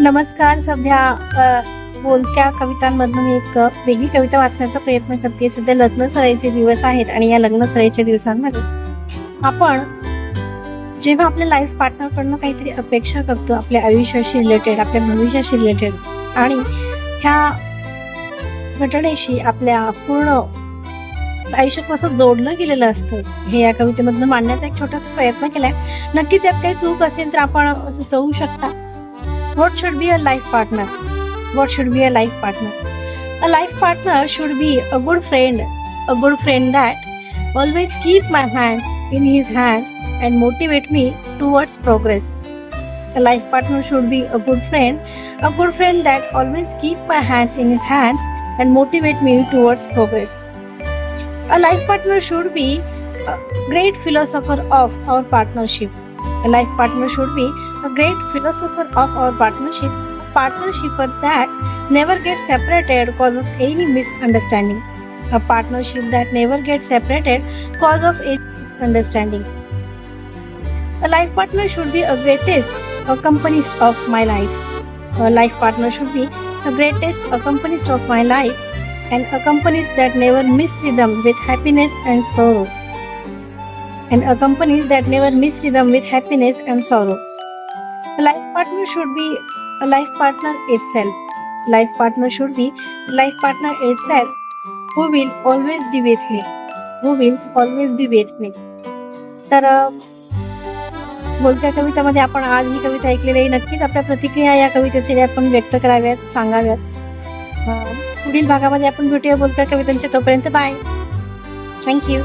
नमस्कार सध्या बोलक्या कवितांमधून मी एक वेगळी कविता वाचण्याचा प्रयत्न करते. सध्या लग्न सराईचे दिवस आहेत आणि या लग्न सराईच्या दिवसांमध्ये आपण जेव्हा आपल्या लाईफ पार्टनरकडनं काहीतरी अपेक्षा करतो आपल्या आयुष्याशी रिलेटेड आपल्या भविष्याशी रिलेटेड आणि ह्या घटनेशी आपल्या पूर्ण आयुष्य कसं जोडलं गेलेलं असतं हे या कवितेमधून मांडण्याचा एक छोटासा प्रयत्न केलाय. नक्की त्यात काही चूक असेल तर आपण सुचवू शकता. What should be a life partner? What should be a life partner? A life partner should be a good friend, a good friend that always keep my hands in his hands and motivate me towards progress. A life partner should be a good friend, a good friend that always keep my hands in his hands and motivate me towards progress. A life partner should be a great philosopher of our partnership. A life partner should be a great philosopher of our partnership, a partnership that never gets separated cause of any misunderstanding. A partnership that never gets separated cause of any misunderstanding. A life partner should be a greatest accompanist of my life. A life partner should be a greatest accompanist of my life and accompanist that never miss rhythm with happiness and sorrows. And accompanist that never miss rhythm with happiness and sorrows. A life partner should be a life partner itself. Life partner should be life partner itself who will always be with me. Who will always be with me. तर बोलत्या कवितामध्ये आपण आज ही कविता ऐकलेली आहे नक्कीच आपल्या प्रतिक्रिया या कवितेसाठी आपण व्यक्त कराव्यात सांगाव्यात पुढील भागामध्ये आपण भेटूया बोलत्या कवितांच्या तोपर्यंत बाय थँक्यू